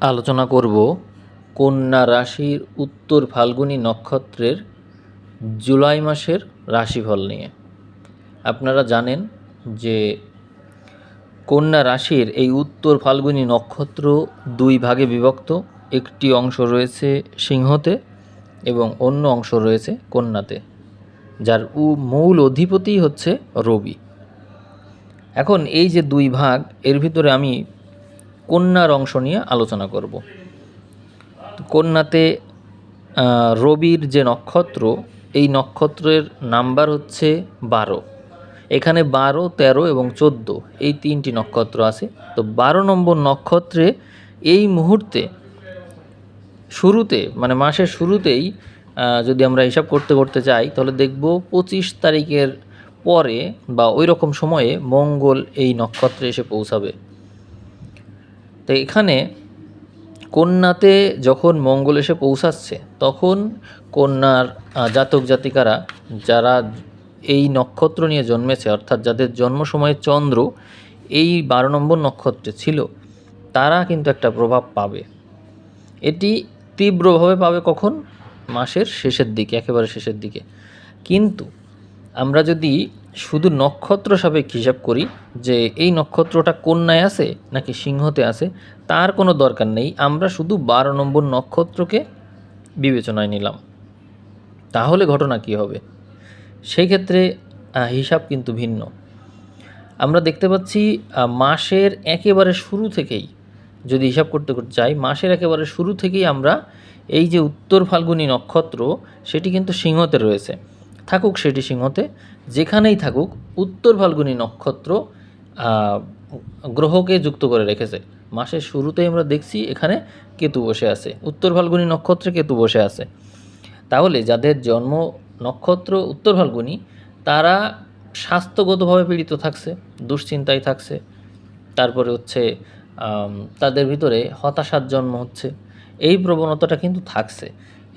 আলোচনা করব কন্যা রাশির উত্তর ফাল্গুনী নক্ষত্রের জুলাই মাসের রাশিফল নিয়ে। আপনারা জানেন যে কন্যা রাশির এই উত্তর ফাল্গুনী নক্ষত্র দুই ভাগে বিভক্ত। একটি অংশ রয়েছে সিংহতে এবং অন্য অংশ রয়েছে কন্যাতে, যার উ- মূল অধিপতি হচ্ছে রবি। এখন এই যে দুই ভাগ, এর ভিতরে আমি কন্যার অংশ নিয়ে আলোচনা করব। কন্যাতে রবির যে নক্ষত্র, এই নক্ষত্রের নাম্বার হচ্ছে বারো। এখানে বারো, তেরো এবং চোদ্দ, এই তিনটি নক্ষত্র আছে। তো বারো নম্বর নক্ষত্রে এই মুহূর্তে, শুরুতে মানে মাসের শুরুতেই যদি আমরা হিসাব করতে করতে চাই তাহলে দেখব পঁচিশ তারিখের পরে বা ওই রকম সময়ে মঙ্গল এই নক্ষত্রে এসে পৌঁছাবে। তো এখানে কন্যাতে যখন মঙ্গল এসে পৌঁছাচ্ছে, তখন কন্যার জাতক জাতিকারা যারা এই নক্ষত্র নিয়ে জন্মেছে, অর্থাৎ যাদের জন্ম সময়ে চন্দ্র, এই বারো নম্বর নক্ষত্রে ছিল, তারা কিন্তু একটা প্রভাব পাবে। এটি তীব্রভাবে পাবে কখন? মাসের শেষের দিকে, একেবারে শেষের দিকে। কিন্তু আমরা যদি শুধু নক্ষত্র সাপেক্ষে হিসাব করি যে এই নক্ষত্রটা কন্যায় আছে নাকি সিংহতে আছে, তার কোনো দরকার নেই। আমরা শুধু বারো নম্বর নক্ষত্রকে বিবেচনায় নিলাম। তাহলে ঘটনা কী হবে? সেই ক্ষেত্রে হিসাব কিন্তু ভিন্ন। আমরা দেখতে পাচ্ছি মাসের একেবারে শুরু থেকেই, যদি হিসাব করতে করতে চাই মাসের একেবারে শুরু থেকেই আমরা এই যে উত্তর ফাল্গুনী নক্ষত্র, সেটি কিন্তু সিংহতে রয়েছে। থাকুক সেটি সিংহতে, যেখানেই থাকুক, উত্তর ফাল্গুনী নক্ষত্র গ্রহকে যুক্ত করে রেখেছে। মাসের শুরুতেই আমরা দেখছি এখানে কেতু বসে আছে। উত্তর ফাল্গুনী নক্ষত্রে কেতু বসে আছে। তাহলে যাদের জন্ম নক্ষত্র উত্তর ফাল্গুনী, তারা স্বাস্থ্যগতভাবে পীড়িত থাকছে, দুশ্চিন্তায় থাকছে। তারপরে হচ্ছে তাদের ভিতরে হতাশার জন্ম হচ্ছে। এই প্রবণতাটা কিন্তু থাকছে।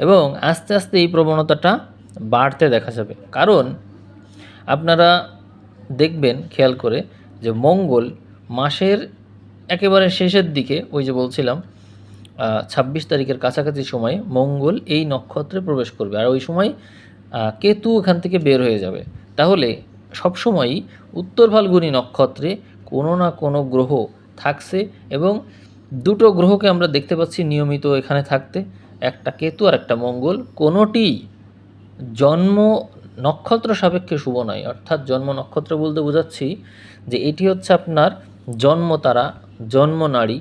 এবং আস্তে আস্তে এই প্রবণতাটা বাড়তে দেখা যাবে। কারণ আপনারা দেখবেন, খেয়াল করে যে মঙ্গল মাসের একেবারে শেষের দিকে, ওই যে বলছিলাম ছাব্বিশ তারিখের কাছাকাছি সময়ে মঙ্গল এই নক্ষত্রে প্রবেশ করবে। আর ওই সময় কেতু ওখান থেকে বের হয়ে যাবে। তাহলে সবসময়ই উত্তর ফাল্গুনী নক্ষত্রে কোনো না কোনো গ্রহ থাকছে এবং দুটো গ্রহকে আমরা দেখতে পাচ্ছি নিয়মিত এখানে থাকতে। একটা কেতু আর একটা মঙ্গল। কোনোটি জন্ম নক্ষত্র সাপেক্ষে শুভ নয়, অর্থাৎ জন্ম নক্ষত্র বলতে বোঝাচ্ছি যে এটি হচ্ছে আপনার জন্ম তারা, জন্ম নারী।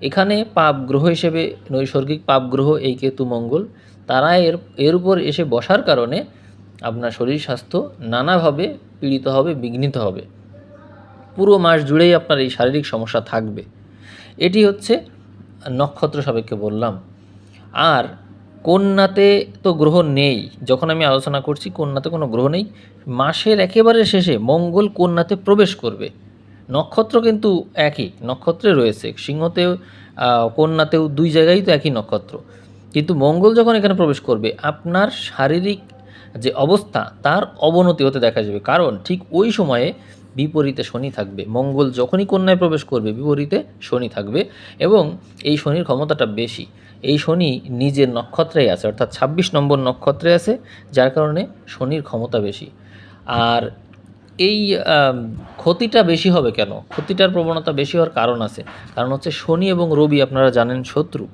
এখানে পাপ গ্রহ হিসেবে নৈসর্গিক পাপ গ্রহ এই কেতু মঙ্গল। তারা এর এর উপর এসে বসার কারণে আপনার শরীর স্বাস্থ্য নানাভাবে পীড়িত হবে, বিঘ্নিত হবে। পুরো মাস জুড়েই আপনার এই শারীরিক সমস্যা থাকবে। এটি হচ্ছে নক্ষত্র সাপেক্ষে বললাম। আর কন্যাতে তো গ্রহ নেই। যখন আমি আলোচনা করছি, কন্যাতে কোনো গ্রহ নেই। মাসের একেবারে শেষে মঙ্গল কন্যাতে প্রবেশ করবে। নক্ষত্র কিন্তু একই, নক্ষত্রে রয়েছে। সিংহতেও কন্যাতেও দুই জায়গায় তো একই নক্ষত্র। কিন্তু মঙ্গল যখন এখানে প্রবেশ করবে, আপনার শারীরিক যে অবস্থা, তার অবনতি হতে দেখা যাবে। কারণ ঠিক ওই সময়ে বিপরীতে শনি থাকবে। মঙ্গল যখনই কন্যায় প্রবেশ করবে, বিপরীতে শনি থাকবে এবং এই শনির ক্ষমতাটা বেশি। এই শনি নিজের নক্ষত্রেই আছে, অর্থাৎ ছাব্বিশ নম্বর নক্ষত্রে আছে, যার কারণে শনির ক্ষমতা বেশি। আর এই ক্ষতিটা বেশি হবে কেন? ক্ষতিটার প্রবণতা বেশি হওয়ার কারণ আছে। কারণ হচ্ছে শনি এবং রবি আপনারা জানেন শত্রু।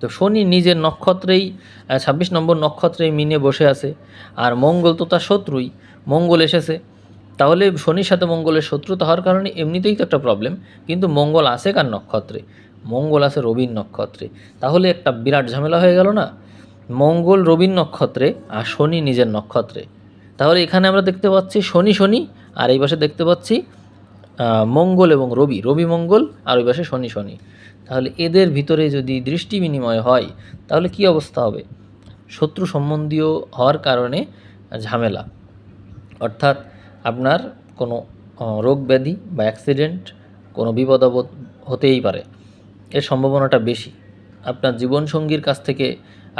তো শনি নিজের নক্ষত্রেই ছাব্বিশ নম্বর নক্ষত্রেই মিনে বসে আছে। আর মঙ্গল তো তার শত্রুই। মঙ্গল এসেছে তাহলে শনির সাথে মঙ্গলের শত্রুতা হওয়ার কারণে এমনিতেই তো একটা প্রবলেম কিন্তু মঙ্গল আসে কার নক্ষত্রে? মঙ্গল আসে রবির নক্ষত্রে। তাহলে একটা বিরাট ঝামেলা হয়ে গেল না? মঙ্গল, রবির নক্ষত্রে আর শনি নিজের নক্ষত্রে। তাহলে এখানে আমরা দেখতে পাচ্ছি শনি শনি, আর এই পাশে দেখতে পাচ্ছি মঙ্গল এবং রবি। রবি মঙ্গল আর ওই পাশে শনি শনি। তাহলে এদের ভিতরে যদি দৃষ্টি বিনিময় হয়, তাহলে কি অবস্থা হবে? শত্রু সম্বন্ধীয় হওয়ার কারণে ঝামেলা। অর্থাৎ আপনার কোনো রোগ ব্যাধি বা অ্যাক্সিডেন্ট কোনো বিপদ আপদ হতেই পারে। এর সম্ভাবনাটা বেশি। আপনার জীবনসঙ্গীর কাছ থেকে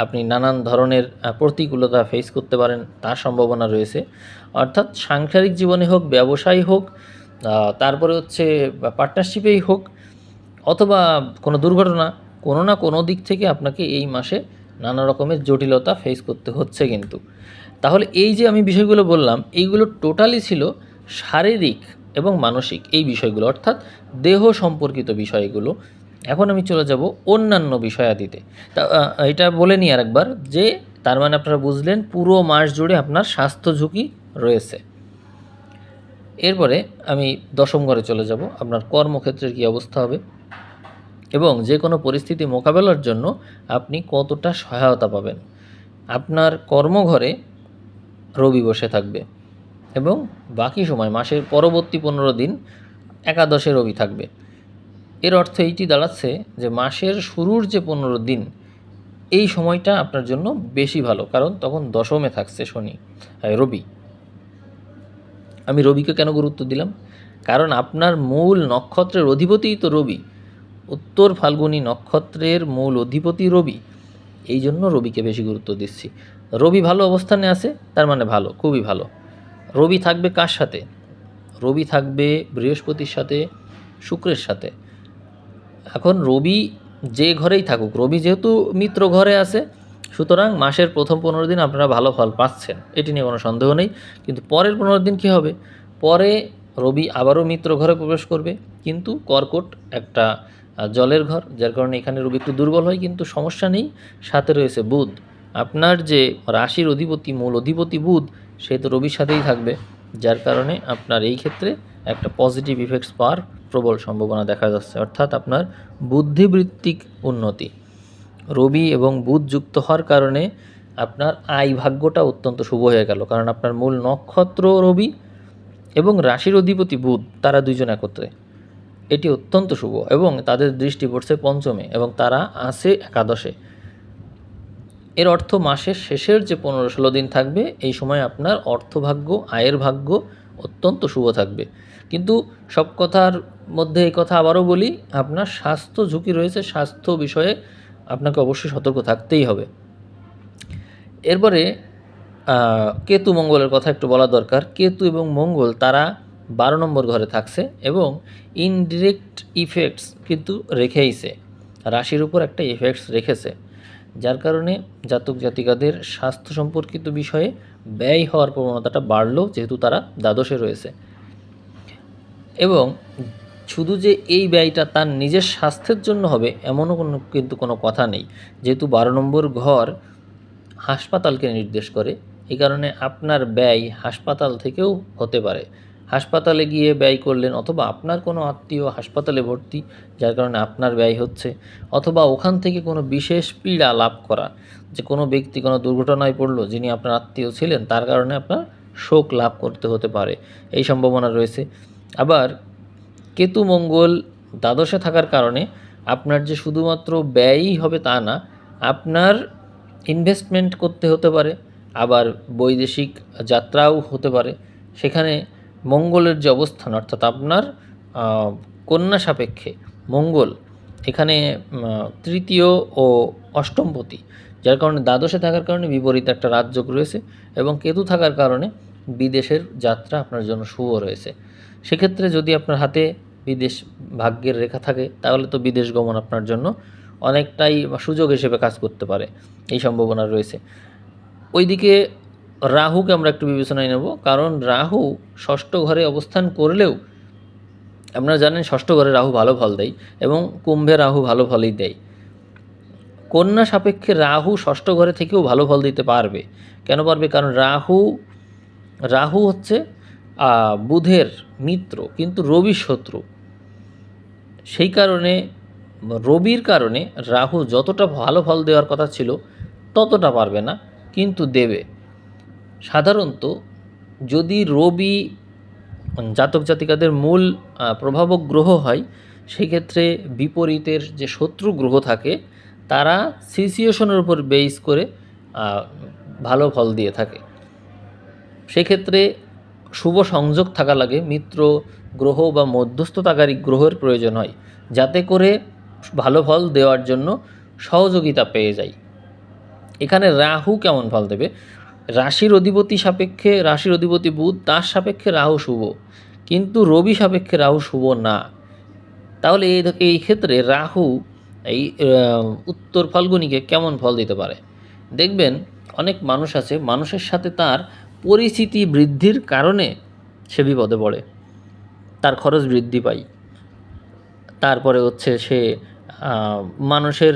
আপনি নানান ধরনের প্রতিকূলতা ফেস করতে পারেন, তার সম্ভাবনা রয়েছে। অর্থাৎ সাংসারিক জীবনে হোক, ব্যবসায় হোক তারপরে হচ্ছে পার্টনারশিপেই হোক, অথবা কোনো দুর্ঘটনা, কোনো না কোনো দিক থেকে আপনাকে এই মাসে নানা রকমের জটিলতা ফেস করতে হচ্ছে কিন্তু। তাহলে এই যে আমি বিষয়গুলো বললাম, এইগুলো টোটালি ছিল শারীরিক এবং মানসিক এই বিষয়গুলো, অর্থাৎ দেহ সম্পর্কিত বিষয়গুলো। এখন আমি চলে যাব অন্যান্য বিষয়াদিতে। তা এটা বলে নিই আরেকবার যে, তার মানে আপনারা বুঝলেন পুরো মাস জুড়ে আপনার স্বাস্থ্য ঝুঁকি রয়েছে। এরপরে আমি দশম ঘরে চলে যাব। আপনার কর্মক্ষেত্রের কী অবস্থা হবে? এবং যে কোনো পরিস্থিতি মোকাবেলার জন্য আপনি কতটা সহায়তা পাবেন। আপনার কর্মঘরে রবি বসে থাকবে এবং বাকি সময় মাসের পরবর্তী পনেরো দিন একাদশে রবি থাকবে। এর অর্থ এইটি দাঁড়াচ্ছে যে মাসের শুরুর যে পনেরো দিন, এই সময়টা আপনার জন্য বেশি ভালো, কারণ তখন দশমে থাকছে শনি রবি। আমি রবিকে কেন গুরুত্ব দিলাম? কারণ আপনার মূল নক্ষত্রের অধিপতিই তো রবি। উত্তর ফাল্গুনী নক্ষত্রের মূল অধিপতি রবি। এই জন্য রবিকে বেশি গুরুত্ব দিচ্ছি। রবি ভালো অবস্থানে আছে, তার মানে ভালো, খুবই ভালো। রবি থাকবে কার সাথে? রবি থাকবে বৃহস্পতির সাথে, শুক্রের সাথে। এখন রবি যে ঘরেই থাকুক, রবি যেহেতু মিত্র ঘরে আছে, সুতরাং মাসের প্রথম পনেরো দিন আপনারা ভালো ফল পাচ্ছেন, এটি নিয়ে কোনো সন্দেহ নেই। কিন্তু পরের পনেরো দিন কী হবে? পরে রবি আবারও মিত্র ঘরে প্রবেশ করবে, কিন্তু কর্কট একটা জলের ঘর, যার কারণে এখানে রবি একটু দুর্বল হয়, কিন্তু সমস্যা নেই। সাথে রয়েছে বুধ। আপনার যে রাশির অধিপতি, মূল অধিপতি বুধ, সে তো রবির সাথেই থাকবে, যার কারণে আপনার এই ক্ষেত্রে একটা পজিটিভ ইফেক্টস পাওয়ার প্রবল সম্ভাবনা দেখা যাচ্ছে, অর্থাৎ আপনার বুদ্ধিবৃত্তিক উন্নতি। রবি এবং বুধ যুক্ত হওয়ার কারণে আপনার আয় ভাগ্যটা অত্যন্ত শুভ হয়ে গেল, কারণ আপনার মূল নক্ষত্র রবি এবং রাশির অধিপতি বুধ, তারা দুজন একত্রে। এটি অত্যন্ত শুভ এবং তাদের দৃষ্টি পড়ছে পঞ্চমে এবং তারা আছে একাদশে। এর অর্থ মাসের শেষের যে পনেরো ষোলো দিন থাকবে, এই সময় আপনার অর্থভাগ্য, আয়ের ভাগ্য অত্যন্ত শুভ থাকবে। কিন্তু সব কথার মধ্যে এই কথা আবারও বলি, আপনার স্বাস্থ্য ঝুঁকি রয়েছে, স্বাস্থ্য বিষয়ে আপনাকে অবশ্যই সতর্ক থাকতেই হবে। এরপরে কেতু মঙ্গলের কথা একটু বলা দরকার। কেতু এবং মঙ্গল, তারা বারো নম্বর ঘরে থাকছে এবং ইনডিরেক্ট ইফেক্টস কিন্তু রেখেইছে। রাশির উপর একটা ইফেক্টস রেখেছে, যার কারণে জাতক জাতিকাদের স্বাস্থ্য সম্পর্কিত বিষয়ে ব্যয় হওয়ার প্রবণতাটা বাড়লো, যেহেতু তারা দ্বাদশে রয়েছে। এবং শুধু যে এই ব্যয়টা তার নিজের স্বাস্থ্যের জন্য হবে, এমনও কোনো কিন্তু কোনো কথা নেই। যেহেতু বারো নম্বর ঘর হাসপাতালকে নির্দেশ করে, এই কারণে আপনার ব্যয় হাসপাতাল থেকেও হতে পারে। হাসপাতালে গিয়ে ব্যয় করলেন অথবা আপনার কোনো আত্মীয় হাসপাতালে ভর্তি, যার কারণে আপনার ব্যয় হচ্ছে, অথবা ওখান থেকে কোনো বিশেষ পীড়া লাভ করা, যে কোনো ব্যক্তি কোনো দুর্ঘটনায় পড়ল, যিনি আপনার আত্মীয় ছিলেন, তার কারণে আপনার শোক লাভ করতে হতে পারে, এই সম্ভাবনা রয়েছে। আবার কেতু মঙ্গল দ্বাদশে থাকার কারণে আপনার যে শুধুমাত্র ব্যয়ই হবে তা না, আপনার ইনভেস্টমেন্ট করতে হতে পারে, আবার বৈদেশিক যাত্রাও হতে পারে, সেখানে মঙ্গলের যে অবস্থান, অর্থাৎ আপনার কন্যা সাপেক্ষে মঙ্গল, এখানে তৃতীয় ও অষ্টমপতি যার কারণে দ্বাদশে থাকার কারণে বিপরীত একটা রাজযোগ রয়েছে এবং কেতু থাকার কারণে বিদেশের যাত্রা আপনার জন্য শুভ রয়েছে। সেক্ষেত্রে যদি আপনার হাতে বিদেশ ভাগ্যের রেখা থাকে, তাহলে তো বিদেশ গমন আপনার জন্য অনেকটাই সুযোগ হিসেবে কাজ করতে পারে, এই সম্ভাবনা রয়েছে। ওইদিকে রাহুকে আমরা একটু বিবেচনায় নেব, কারণ রাহু ষষ্ঠ ঘরে অবস্থান করলেও আপনারা জানেন ষষ্ঠ ঘরে রাহু ভালো ফল দেয় এবং কুম্ভে রাহু ভালো ফলই দেয়। কন্যা সাপেক্ষে রাহু ষষ্ঠ ঘরে থেকেও ভালো ফল দিতে পারবে। কেন পারবে? কারণ রাহু রাহু হচ্ছে বুধের মিত্র, কিন্তু রবি শত্রু। সেই কারণে, রবির কারণে রাহু যতটা ভালো ফল দেওয়ার কথা ছিল ততটা পারবে না, কিন্তু দেবে। সাধারণত যদি রবি জাতক জাতিকাদের মূল প্রভাবক গ্রহ হয়, সেক্ষেত্রে বিপরীতের যে শত্রু গ্রহ থাকে, তারা সিচুয়েশনের উপর বেস করে ভালো ফল দিয়ে থাকে। সেক্ষেত্রে শুভ সংযোগ থাকা লাগে, মিত্র গ্রহ বা মধ্যস্থতাকারী গ্রহের প্রয়োজন হয়, যাতে করে ভালো ফল দেওয়ার জন্য সহযোগিতা পেয়ে যায় এখানে রাহু কেমন ফল দেবে? রাশির অধিপতি সাপেক্ষে, রাশির অধিপতি বুধ, তার সাপেক্ষে রাহু শুভ। কিন্তু রবি সাপেক্ষে রাহু শুভ না। তাহলে এই এই ক্ষেত্রে রাহু এই উত্তর ফাল্গুনিকে কেমন ফল দিতে পারে? দেখবেন অনেক মানুষ আছে, মানুষের সাথে তার পরিচিতি বৃদ্ধির কারণে সে বিপদে পড়ে। তার খরচ বৃদ্ধি পায়। তারপরে হচ্ছে সে মানুষের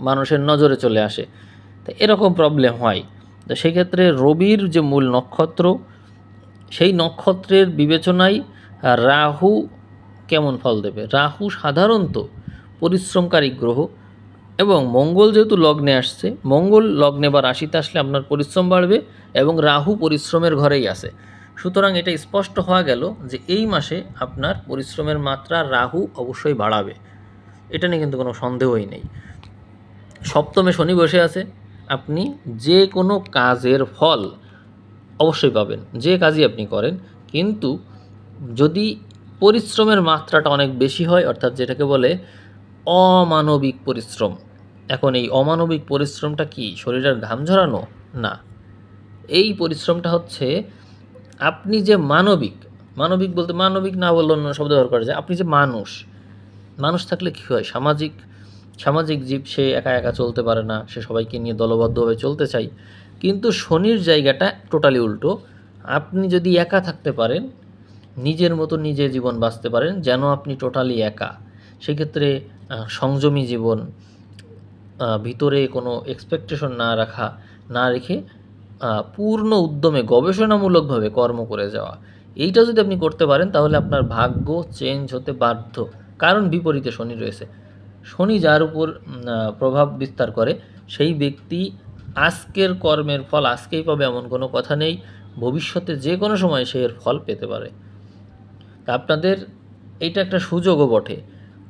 মানুষের নজরে চলে আসে। তো এরকম প্রবলেম হয়। তো সেক্ষেত্রে রবির যে মূল নক্ষত্র, সেই নক্ষত্রের বিবেচনায় রাহু কেমন ফল দেবে? রাহু সাধারণত পরিশ্রমকারী গ্রহ এবং মঙ্গল যেহেতু লগ্নে আসছে, মঙ্গল লগ্নে বা রাশিতে আসলে আপনার পরিশ্রম বাড়বে এবং রাহু পরিশ্রমের ঘরেই আছে। সুতরাং এটা স্পষ্ট হওয়া গেল যে এই মাসে আপনার পরিশ্রমের মাত্রা রাহু অবশ্যই বাড়াবে। এটা নিয়ে কিন্তু কোনো সন্দেহই নেই। সপ্তমে শনি বসে আছে আপনি যে কোনো কাজের ফল অবশ্যই পাবেন, যে কাজই আপনি করেন। কিন্তু যদি পরিশ্রমের মাত্রাটা অনেক বেশি হয়, অর্থাৎ যেটাকে বলে অমানবিক পরিশ্রম, এখন এই অমানবিক পরিশ্রমটা কি, শরীরের ঘাম ঝরানো? না। এই পরিশ্রমটা হচ্ছে আপনি যে মানবিক মানবিক বলতে মানবিক না বললে অন্য শব্দ ব্যবহার করা যায়, আপনি যে মানুষ মানুষ থাকলে কী হয়, সামাজিক সামাজিক জীব, সে একা একা চলতে পারে না, সে সবাইকে নিয়ে দলবদ্ধভাবে চলতে চায়। কিন্তু শনির জায়গাটা টোটালি উল্টো। আপনি যদি একা থাকতে পারেন, নিজের মতো নিজে জীবন বাঁচতে পারেন, যেন আপনি টোটালি একা। সেক্ষেত্রে সংযমী জীবন ভিতরে কোনো এক্সপেকটেশন না রাখা, না রেখে পূর্ণ উদ্যমে গবেষণামূলকভাবে কর্ম করে যাওয়া। এইটা যদি আপনি করতে পারেন, তাহলে আপনার ভাগ্য চেঞ্জ হতে বাধ্য। কারণ বিপরীতে শনি রয়েছে। শনি যার উপর প্রভাব বিস্তার করে, সেই ব্যক্তি আজকের কর্মের ফল আজকেই পাবে এমন কোনো কথা নেই। ভবিষ্যতে যে কোনো সময় সে এর ফল পেতে পারে। তা আপনাদের এইটা একটা সুযোগও বটে।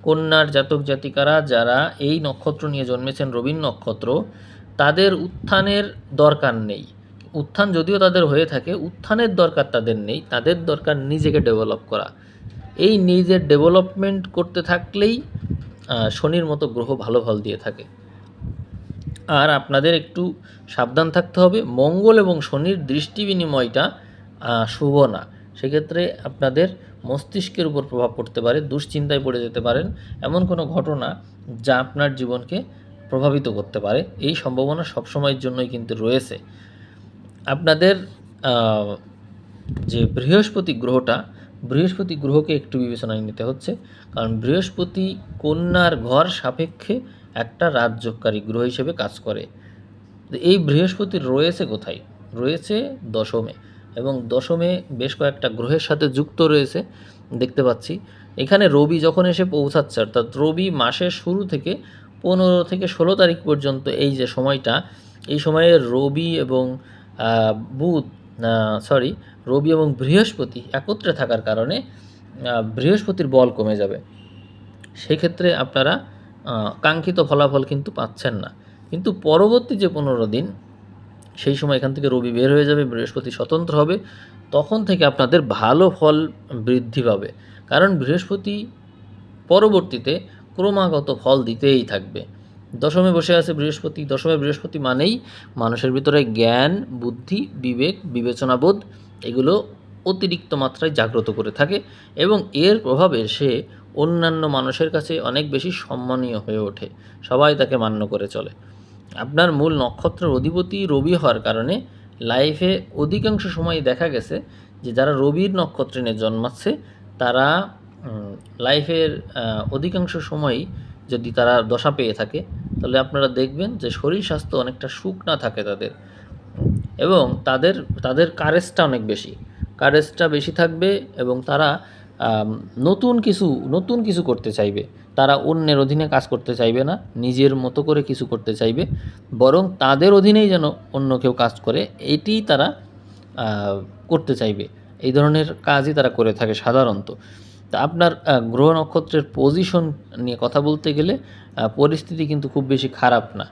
কন্যার জাতক জাতিকারা যারা এই নক্ষত্র নিয়ে জন্মেছেন, রবীন নক্ষত্র, তাদের উত্থানের দরকার নেই। উত্থান যদিও তাদের হয়ে থাকে, উত্থানের দরকার তাদের নেই। তাদের দরকার নিজেকে ডেভেলপ করা। এই নিজের ডেভেলপমেন্ট করতে থাকলেই শনির মতো গ্রহ ভালো ফল দিয়ে থাকে। আর আপনাদের একটু সাবধান থাকতে হবে, মঙ্গল এবং শনির দৃষ্টি বিনিময়টা শুভ না। সেক্ষেত্রে আপনাদের মস্তিষ্কের উপর প্রভাব পড়তে পারে, দুশ্চিন্তায় পড়ে যেতে পারেন। এমন কোনো ঘটনা যা আপনার জীবনকে প্রভাবিত করতে পারে, এই সম্ভাবনা সবসময়ের জন্যই কিন্তু রয়েছে। আপনাদের যে বৃহস্পতি গ্রহটা বৃহস্পতি গ্রহকে একটু বিবেচনায় নিতে হচ্ছে, কারণ বৃহস্পতি কন্যার ঘর সাপেক্ষে একটা রাজযোগকারী গ্রহ হিসেবে কাজ করে। এই বৃহস্পতি রয়েছে কোথায়? রয়েছে দশমে, এবং দশমে বেশ কয়েকটা গ্রহের সাথে যুক্ত রয়েছে, দেখতে পাচ্ছি। এখানে রবি যখন এসে পৌঁছাচ্ছে, অর্থাৎ রবি মাসের শুরু থেকে পনেরো থেকে ষোলো তারিখ পর্যন্ত এই যে সময়টা, এই সময়ে রবি এবং বুধ সরি রবি এবং বৃহস্পতি একত্রে থাকার কারণে বৃহস্পতির বল কমে যাবে। সেক্ষেত্রে আপনারা কাঙ্ক্ষিত ফলাফল কিন্তু পাচ্ছেন না। কিন্তু পরবর্তী যে পনেরো দিন, সেই সময় এখান থেকে রবি বের হয়ে যাবে, বৃহস্পতি স্বতন্ত্র হবে, তখন থেকে আপনাদের ভালো ফল বৃদ্ধি পাবে। কারণ বৃহস্পতি পরবর্তীতে ক্রমাগত ফল দিতেই থাকবে। দশমে বসে আছে বৃহস্পতি, দশমে বৃহস্পতি মানেই মানুষের ভিতরে জ্ঞান, বুদ্ধি, বিবেক, বিবেচনাবোধ, এগুলো অতিরিক্ত মাত্রায় জাগ্রত করে থাকে এবং এর প্রভাবে সে অন্যান্য মানুষের কাছে অনেক বেশি সম্মানীয় হয়ে ওঠে। সবাই তাকে মান্য করে চলে। আপনার মূল নক্ষত্রের অধিপতি রবি হওয়ার কারণে লাইফে অধিকাংশ সময় দেখা গেছে যে যারা রবির নক্ষত্রে জন্মাচ্ছে, তারা লাইফের অধিকাংশ সময়ই যদি তারা দশা পেয়ে থাকে, তাহলে আপনারা দেখবেন যে শরীর স্বাস্থ্য অনেকটা সুখ না থাকে তাদের। এবং তাদের তাদের কারেজটা অনেক বেশি। কারেজটা বেশি থাকবে এবং তারা নতুন কিছু নতুন কিছু করতে চাইবে। তারা অন্যের অধীনে কাজ করতে চাইবে না, নিজের মতো করে কিছু করতে চাইবে। বরং তাদের অধীনেই যেন অন্য কেউ কাজ করে এটিই তারা করতে চাইবে। এই ধরনের কাজই তারা করে থাকে সাধারণত। তা আপনার গ্রহ নক্ষত্রের পজিশন নিয়ে কথা বলতে গেলে পরিস্থিতি কিন্তু খুব বেশি খারাপ না।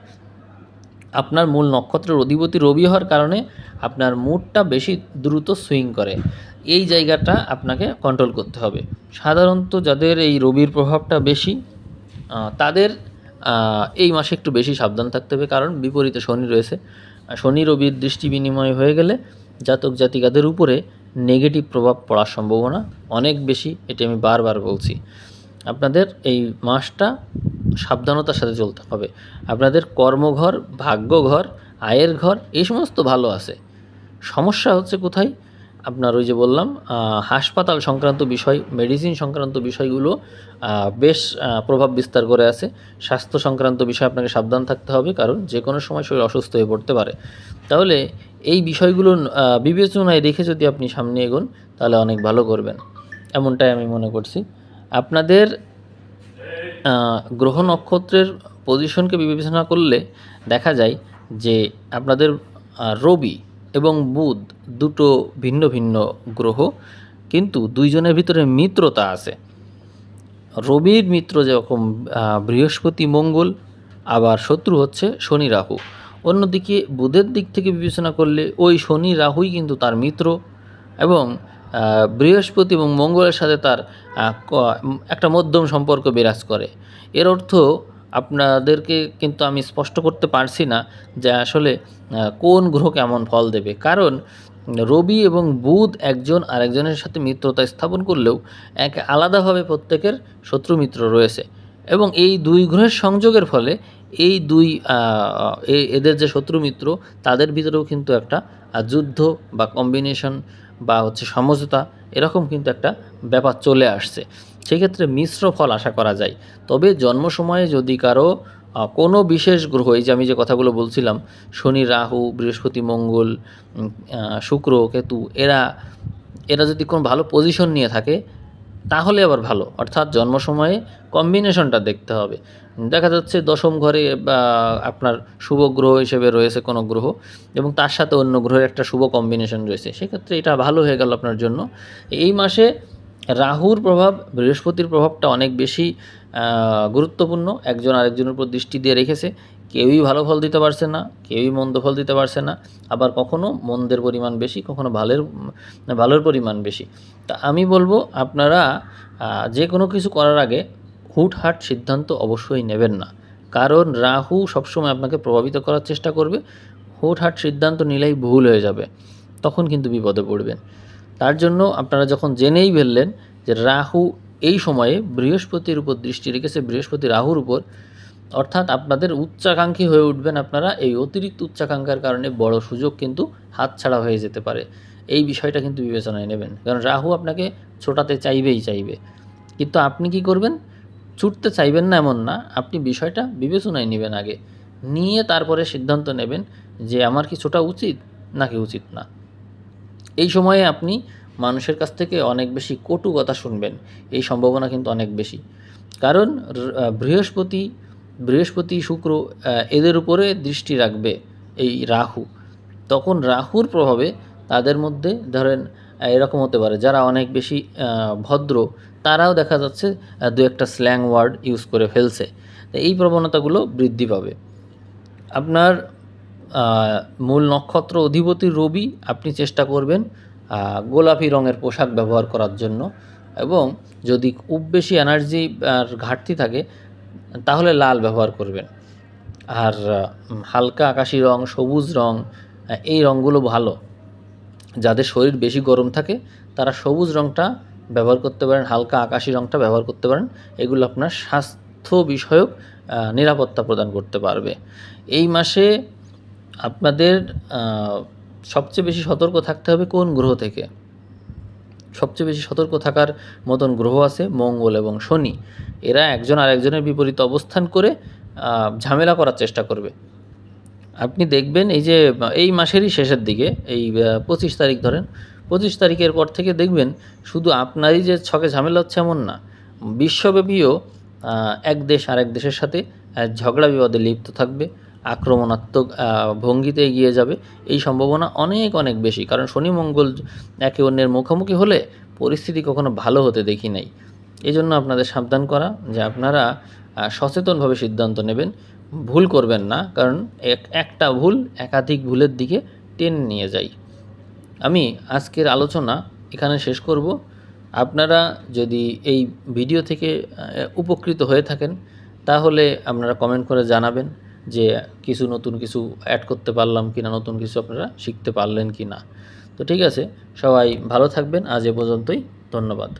আপনার মূল নক্ষত্রের অধিপতি রবি হওয়ার কারণে আপনার মুডটা বেশি দ্রুত সুইং করে। এই জায়গাটা আপনাকে কন্ট্রোল করতে হবে। সাধারণত যাদের এই রবির প্রভাবটা বেশি তাদের এই মাসে একটু বেশি সাবধান থাকতে হবে। কারণ বিপরীতে শনি রয়েছে। শনি রবির দৃষ্টি বিনিময় হয়ে গেলে জাতক জাতিকাদের উপরে নেগেটিভ প্রভাব পড়ার সম্ভাবনা অনেক বেশি, এটি আমি বারবার বলছি। আপনাদের এই মাসটা সাবধানতার সাথে চলতে হবে। আপনাদের কর্মঘর, ভাগ্যঘর, আয়ের ঘর, এই সমস্ত ভালো আছে। সমস্যা হচ্ছে কোথায়? আপনার ওই যে বললাম হাসপাতাল সংক্রান্ত বিষয় মেডিসিন সংক্রান্ত বিষয়গুলো বেশ প্রভাব বিস্তার করে আছে। স্বাস্থ্য সংক্রান্ত বিষয়ে আপনাকে সাবধান থাকতে হবে, কারণ যে কোনো সময় শরীর অসুস্থ হয়ে পড়তে পারে। তাহলে এই বিষয়গুলো বিবেচনায় রেখে যদি আপনি সামনে এগোন, তাহলে অনেক ভালো করবেন। এমনটাই আমি মনে করছি। আপনাদের গ্রহ নক্ষত্রের পজিশনকে বিবেচনা করলে দেখা যায় যে আপনাদের রবি এবং বুধ দুটো ভিন্ন ভিন্ন গ্রহ, কিন্তু দুইজনের ভিতরে মিত্রতা আছে। রবির মিত্র যেরকম বৃহস্পতি মঙ্গল, আবার শত্রু হচ্ছে শনি রাহু। অন্যদিকে বুধের দিক থেকে বিবেচনা করলে ওই শনি রাহুই কিন্তু তার মিত্র এবং বৃহস্পতি এবং মঙ্গলের সাথে তার একটা মধ্যম সম্পর্ক বিরাজ করে। এর অর্থ আপনাদেরকে কিন্তু আমি স্পষ্ট করতে পারছি না যে আসলে কোন গ্রহ কেমন ফল দেবে। কারণ রবি এবং বুধ একজন আরেকজনের সাথে মিত্রতা স্থাপন করলেও এক আলাদাভাবে প্রত্যেকের শত্রু মিত্র রয়েছে এবং এই দুই গ্রহের সংযোগের ফলে এই দুই এদের যে শত্রু মিত্র, তাদের ভিতরেও কিন্তু একটা যুদ্ধ বা কম্বিনেশন বা হচ্ছে সমঝোতা, এরকম কিন্তু একটা ব্যাপার চলে আসছে। সেক্ষেত্রে মিশ্র ফল আশা করা যায়। তবে জন্ম সময়ে যদি কারও কোনো বিশেষ গ্রহ, এই যে আমি যে কথাগুলো বলছিলাম, শনি, রাহু, বৃহস্পতি, মঙ্গল শুক্র, কেতু, এরা এরা যদি কোনো ভালো পজিশন নিয়ে থাকে, তাহলে আবার ভালো। অর্থাৎ জন্ম সময়ে কম্বিনেশনটা দেখতে হবে। দেখা যাচ্ছে দশম ঘরে আপনার শুভ গ্রহ হিসেবে রয়েছে কোনো গ্রহ, এবং তার সাথে অন্য গ্রহের একটা শুভ কম্বিনেশন রয়েছে। সেক্ষেত্রে এটা ভালো হয়ে গেল আপনার জন্য। এই মাসে রাহুর প্রভাব, বৃহস্পতির প্রভাবটা অনেক বেশি গুরুত্বপূর্ণ। একজন আরেকজনের উপর দৃষ্টি দিয়ে রেখেছে। কেউই ভালো ফল দিতে পারছে না, কেউই মন্দ ফল দিতে পারছে না। আবার কখনো মন্দের পরিমাণ বেশি, কখনো ভালোর ভালোর পরিমাণ বেশি। তা আমি বলব, আপনারা যে কোনো কিছু করার আগে হুটহাট সিদ্ধান্ত অবশ্যই নেবেন না। কারণ রাহু সবসময় আপনাকে প্রভাবিত করার চেষ্টা করবে, হুটহাট সিদ্ধান্ত নিলেই ভুল হয়ে যাবে, তখন কিন্তু বিপদে পড়বেন। তার জন্য আপনারা যখন জেনেই ফেললেন যে রাহু এই সময়ে বৃহস্পতির উপর দৃষ্টি রেখেছে, বৃহস্পতি রাহুর উপর, অর্থাৎ আপনাদের উচ্চাকাঙ্ক্ষী হয়ে উঠবেন আপনারা, এই অতিরিক্ত উচ্চাকাঙ্ক্ষার কারণে বড় সুযোগ কিন্তু হাতছাড়া হয়ে যেতে পারে। এই বিষয়টা কিন্তু বিবেচনায় নেবেন। কারণ রাহু আপনাকে ছোটাতে চাইবেই চাইবে। কিন্তু আপনি কি করবেন? ছুটতে চাইবেন না এমন না, আপনি বিষয়টা বিবেচনায় নেবেন আগে। নিয়ে তারপরে সিদ্ধান্ত নেবেন যে আমার কি ছোটা উচিত নাকি উচিত না। এই সময়ে আপনি মানুষের কাছ থেকে অনেক বেশি কটু কথা শুনবেন, এই সম্ভাবনা কিন্তু অনেক বেশি। কারণ বৃহস্পতি বৃহস্পতি, শুক্র এদের উপরে দৃষ্টি রাখবে এই রাহু। তখন রাহুর প্রভাবে তাদের মধ্যে ধরেন এরকম হতে পারে, যারা অনেক বেশি ভদ্র তারাও দেখা যাচ্ছে দু একটা স্ল্যাং ওয়ার্ড ইউজ করে ফেলছে। এই প্রবণতাগুলো বৃদ্ধি পাবে। আপনার মূল নক্ষত্র অধিপতি রবি, আপনি চেষ্টা করবেন গোলাপি রঙের পোশাক ব্যবহার করার জন্য এবং যদি খুব বেশি এনার্জি আর ঘাটতি থাকে, তাহলে লাল ব্যবহার করবেন। আর হালকা আকাশি রং, সবুজ রং এই রঙগুলো ভালো। যাদের শরীর বেশি গরম থাকে, তারা সবুজ রঙটা ব্যবহার করতে পারেন, হালকা আকাশি রঙটা ব্যবহার করতে পারেন, এগুলো আপনার স্বাস্থ্য বিষয়ক নিরাপত্তা প্রদান করতে পারবে। এই মাসে আপনাদের সবচেয়ে বেশি সতর্ক থাকতে হবে কোন গ্রহ থেকে? সবচেয়ে বেশি সতর্ক থাকার মতন গ্রহ আছে মঙ্গল এবং শনি। এরা একজন আরেকজনের বিপরীত অবস্থান করে ঝামেলা করার চেষ্টা করবে। আপনি দেখবেন এই যে, এই মাসেরই শেষের দিকে, এই পঁচিশ তারিখ ধরেন পঁচিশ তারিখের পর থেকে দেখবেন শুধু আপনারই যে ছকে ঝামেলা হচ্ছে এমন না, বিশ্বব্যাপীও এক দেশ আরেক দেশের সাথে ঝগড়া বিবাদে লিপ্ত থাকবে, আক্রমণাত্মক ভঙ্গিতে এগিয়ে যাবে, এই সম্ভাবনা অনেক অনেক বেশি। কারণ শনি মঙ্গল একে অন্যের মুখোমুখি হলে পরিস্থিতি কখনো ভালো হতে দেখি নাই। এই জন্য আপনাদের সাবধান করা যে আপনারা সচেতনভাবে সিদ্ধান্ত নেবেন। ভুল করবেন না, কারণ এক, একটা ভুল একাধিক ভুলের দিকে টেনে নিয়ে যায়। আমি আজকের আলোচনা এখানে শেষ করব। আপনারা যদি এই ভিডিও থেকে উপকৃত হয়ে থাকেন, তাহলে আপনারা কমেন্ট করে জানাবেন যে কিছু নতুন কিছু অ্যাড করতে পারলাম কি না নতুন কিছু আপনারা শিখতে পারলেন কি না তো ঠিক আছে, সবাই ভালো থাকবেন। আজ এ পর্যন্তই, ধন্যবাদ।